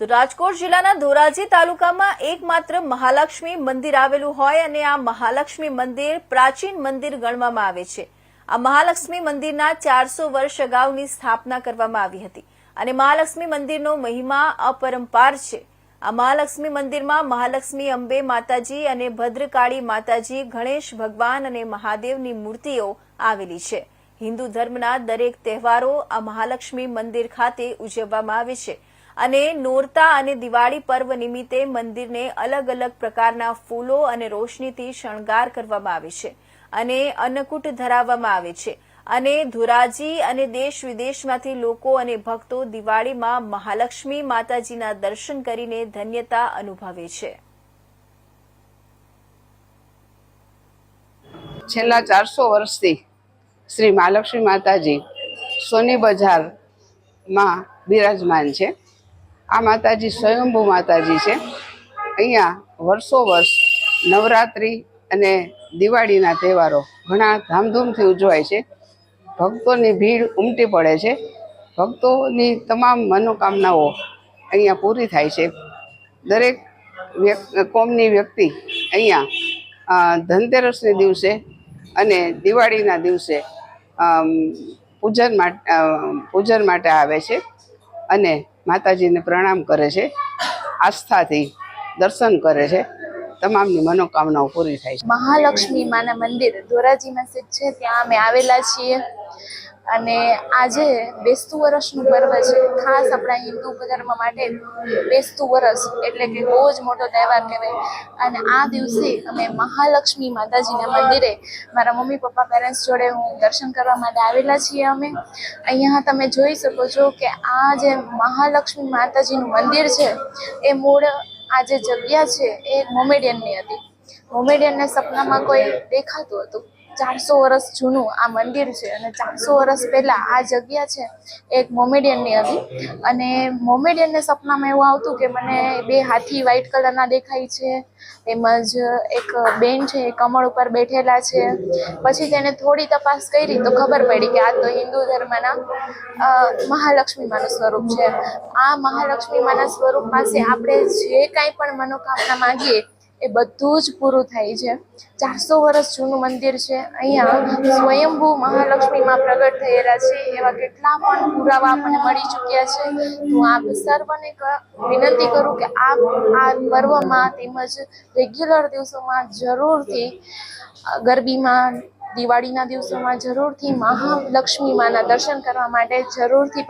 તો રાજકોટ જિલ્લાના ધોરાજી તાલુકામાં એકમાત્ર મહાલક્ષ્મી મંદિર આવેલું હોય અને આ મહાલક્ષ્મી મંદિર પ્રાચીન મંદિર ગણવામાં આવે છે. આ મહાલક્ષ્મી મંદિરના ચારસો વર્ષ અગાઉની સ્થાપના કરવામાં આવી હતી અને મહાલક્ષ્મી મંદિરનો મહિમા અપરંપાર છે. આ મહાલક્ષ્મી મંદિરમાં મહાલક્ષ્મી અંબે માતાજી અને ભદ્રકાળી માતાજી, ગણેશ ભગવાન અને મહાદેવની મૂર્તિઓ આવેલી છે. હિન્દુ ધર્મના દરેક તહેવારો આ મહાલક્ષ્મી મંદિર ખાતે ઉજવવામાં આવે છે. અને નોરતા અને દિવાળી પર્વ નિમિત્તે મંદિરને અલગ અલગ પ્રકારના ફૂલો અને રોશનીથી શણગાર કરવામાં આવે છે અને અન્નકૂટ ધરાવવામાં આવે છે. અને ધોરાજી અને દેશ વિદેશમાંથી લોકો અને ભક્તો દિવાળીમાં મહાલક્ષ્મી માતાજીના દર્શન કરીને ધન્યતા અનુભવે છે. છેલ્લા ચારસો વર્ષથી શ્રી મહાલક્ષ્મી માતાજી સોની બજારમાં બિરાજમાન છે. આ માતાજી સ્વયંભૂ માતાજી છે. અહીંયા વર્ષો વર્ષ નવરાત્રિ અને દિવાળીના તહેવારો ઘણા ધામધૂમથી ઉજવાય છે. ભક્તોની ભીડ ઉમટી પડે છે. ભક્તોની તમામ મનોકામનાઓ અહીંયા પૂરી થાય છે. દરેક કોમની વ્યક્તિ અહીંયા ધનતેરસને દિવસે અને દિવાળીના દિવસે પૂજન માટે પૂજન માટે આવે છે. અને માતાજીને પ્રણામ કરે છે. આસ્થાથી દર્શન કરે છે. તમામની મનોકામનાઓ પૂરી થાય છે. મહાલક્ષ્મી માના મંદિર ધોરાજીમાં સ્થિત છે, ત્યાં અમે આવેલા છીએ. અને આજે બેસતું વર્ષનું પર્વ છે. ખાસ આપણા હિન્દુ ધર્મ માટે બેસતું વર્ષ એટલે કે બહુ જ મોટો તહેવાર કહેવાય. અને આ દિવસે અમે મહાલક્ષ્મી માતાજીના મંદિરે મારા મમ્મી, પપ્પા પેરેન્ટ્સ જોડે હું દર્શન કરવા માટે આવેલા છીએ અમે. અહીંયા તમે જોઈ શકો છો કે આ જે મહાલક્ષ્મી માતાજીનું મંદિર છે, એ મૂળ આ જે જગ્યા છે એ મોમેડિયનની હતી. મોમેડિયનને સપનામાં કોઈ દેખાતું હતું? ચારસો વર્ષ જૂનું આ મંદિર છે અને ચારસો વર્ષ પહેલાં આ જગ્યા છે એક મોમેડિયનની હતી અને મોમેડિયનને સપનામાં એવું આવતું કે મને બે હાથી વ્હાઈટ કલરના દેખાય છે તેમજ એક બેન છે એ કમળ ઉપર બેઠેલા છે. પછી તેને થોડી તપાસ કરી તો ખબર પડી કે આ તો હિન્દુ ધર્મના અ, મહાલક્ષ્મી માનું સ્વરૂપ છે. આ મહાલક્ષ્મી માના સ્વરૂપ પાસે આપણે જે કાંઈ પણ મનોકામના માંગીએ એ બધું જ પૂરું થાય છે. ચારસો વર્ષ જૂનું મંદિર છે. અહીંયા સ્વયંભૂ મહાલક્ષ્મીમાં પ્રગટ થયેલા છે. એવા કેટલા પણ પુરાવા આપણને મળી ચૂક્યા છે. હું આપ સર્વને વિનંતી કરું કે આપ આ પર્વમાં તેમજ રેગ્યુલર દિવસોમાં જરૂરથી ગરબીમાં, દિવાળીના દિવસોમાં જરૂરથી મહાલક્ષ્મી માના દર્શન કરવા માટે જરૂરથી